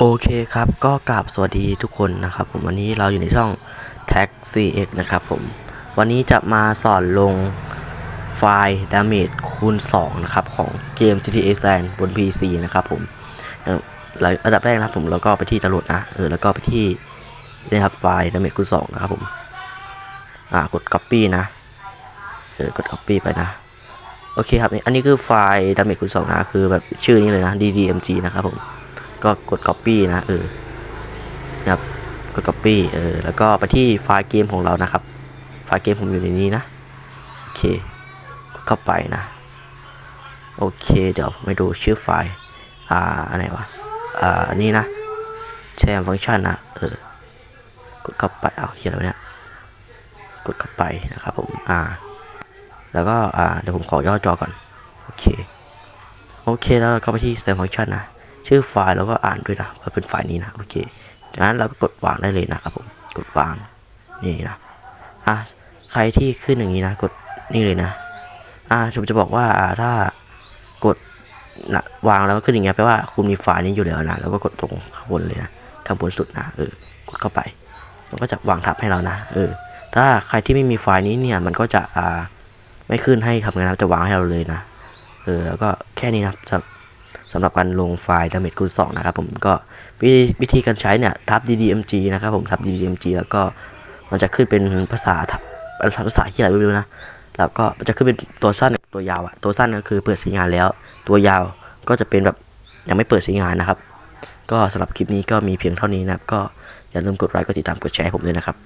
โอเคครับก็กราบสวัสดีทุกคนนะครับ ผมวันนี้เราอยู่ในช่อง Tag CX นะครับผม วันนี้จะมาสอนลงไฟล์ Damage คูณ 2 นะครับ ของเกม GTA San บน PC นะครับผมอย่างระดับแรกนะครับผมแล้วก็ไปที่ดาวน์โหลดนะเออแล้วก็ไปที่นี่ครับไฟล์ Damage คูณ 2 นะครับผม อ่ากด Copy นะเออกด Copy ไปนะโอเคครับอันนี้คือไฟล์ Damage คูณ 2 นะ คือแบบชื่อนี้เลยนะ DDMG นะครับผม ก็กด copy นะเออนะครับกด copy เออแล้วก็ไปที่ไฟล์เกมของเรานะครับ ไฟล์เกมผมอยู่ในนี้นะโอเคกดเข้าไปนะโอเค เดี๋ยวไม่ดูชื่อไฟล์อ่าอะไรวะอ่านี่นะแชร์ฟังก์ชันนะเออกดเข้าไปเอาเขียนแล้วเนี่ยกดเข้าไปนะครับผมอ่าแล้วก็อ่าเดี๋ยวผมขอย่อจอก่อนโอเคโอเคแล้วเราก็ไปที่ save function นะ ชื่อไฟล์แล้วก็อ่านด้วยนะว่าเป็นไฟล์นี้นะโอเคจากนั้นเราก็กดวางได้เลยนะครับผมกดวางนี่นะอะใครที่ขึ้นอย่างนี้นะ กดนี่เลยนะอ่าผมจะบอกว่าถ้ากดนะวางแล้วก็ขึ้นอย่างเงี้ยแปลว่าคุณมีไฟล์นี้อยู่แล้วนะแล้วก็กดตรงข้างบนเลยนะข้างบนสุดนะเออกดเข้าไปมันก็จะวางทับให้เรานะเออ ถ้าใครที่ไม่มีไฟล์นี้เนี่ยมันก็จะอ่าไม่ขึ้นให้ทำงานนะจะวางให้เราเลยนะเออแล้วก็แค่นี้นะครับำหรับการลงไฟล์ damage คูณ2นะครับผมก็วิวิธีการใช้เนี่ยทับ ddmg นะครับผมทับ ddmg แล้วก็มันจะขึ้นเป็นภาษาทับภาษาที่อะไรไม่รู้นะแล้วก็มันจะขึ้นเป็นตัวสั้นกับตัวยาวอะตัวสั้นก็คือเปิดใช้งานแล้ว ตัวยาวก็จะเป็นแบบยังไม่เปิดใช้งานนะครับ ก็สำหรับคลิปนี้ก็มีเพียงเท่านี้นะครับก็อย่าลืมกดไลค์กดติดตามกดแชร์ให้ผมด้วยนะครับ